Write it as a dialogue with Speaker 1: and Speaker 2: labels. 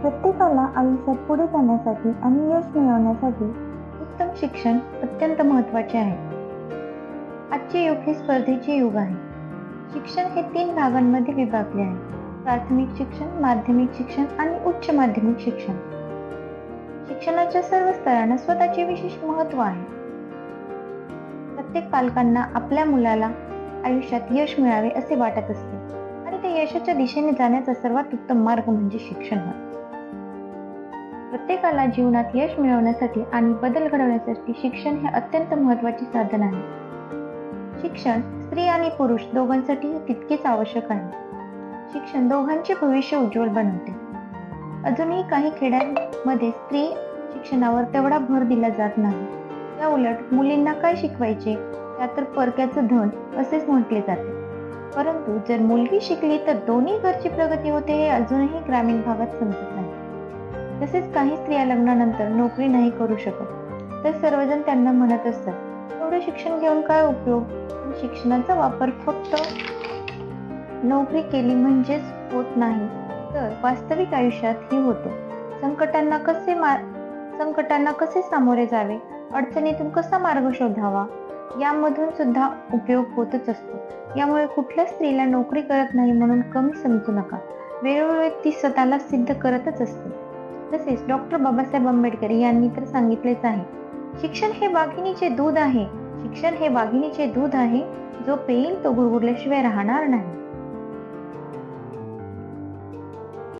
Speaker 1: प्रत्येकाला आयुष्यात पुढे जाण्यासाठी आणि यश मिळवण्यासाठी उत्तम शिक्षण अत्यंत महत्त्वाचे आहे. आजचे युग हे स्पर्धेचे युग आहे. शिक्षण हे तीन भागांमध्ये विभागले आहे. प्राथमिक शिक्षण माध्यमिक शिक्षण आणि उच्च माध्यमिक शिक्षण. शिक्षणाच्या सर्व स्तरांना स्वतःचे विशेष महत्त्व आहे. प्रत्येक पालकांना आपल्या मुलाला आयुष्यात यश मिळावे असे वाटत असते. आणि ते यशाच्या दिशेने जाण्याचा सर्वात उत्तम मार्ग म्हणजे शिक्षण. होय प्रत्येकाला जीवनात यश मिळवण्यासाठी आणि बदल घडवण्यासाठी शिक्षण हे अत्यंत महत्त्वाचे साधन आहे. शिक्षण स्त्री आणि पुरुष दोघांसाठी तितकेच आवश्यक आहे. शिक्षण दोघांचे भविष्य उज्ज्वल बनवते. अजूनही काही खेड्यांमध्ये स्त्री शिक्षणावर तेवढा भर दिला जात नाही. या उलट मुलींना काय शिकवायचे? त्या तर परक्याचं धन असेच म्हटले जाते. परंतु जर मुलगी शिकली तर दोन्ही घरची प्रगती होते हे अजूनही ग्रामीण भागात समजत नाही. तसेच काही स्त्रिया लग्नानंतर नोकरी नाही करू शकत. तर सर्वजण त्यांना म्हणत असतात एवढं शिक्षण घेऊन काय उपयोग? शिक्षणाचा वापर फक्त नोकरी केली म्हणजेच होत नाही. तर वास्तविक आयुष्यातही होतो. संकटांना कसे मा संकटांना कसे सामोरे जावे? अडचणीतून कसा मार्ग शोधावा? यामधून सुद्धा उपयोग होतच असतो. यामुळे कुठल्या स्त्रीला नोकरी करत नाही म्हणून कमी समजू नका. वेळोवेळी ती स्वतःला सिद्ध करतच असते. तसेच डॉक्टर बाबासाहेब आंबेडकर यांनी तर सांगितलेच आहे. शिक्षण हे वाघिणीचे दूध आहे. शिक्षण हे वाघिणीचे दूध आहे जो पेईल तो गुळगुळल्याशिवाय राहणार नाही.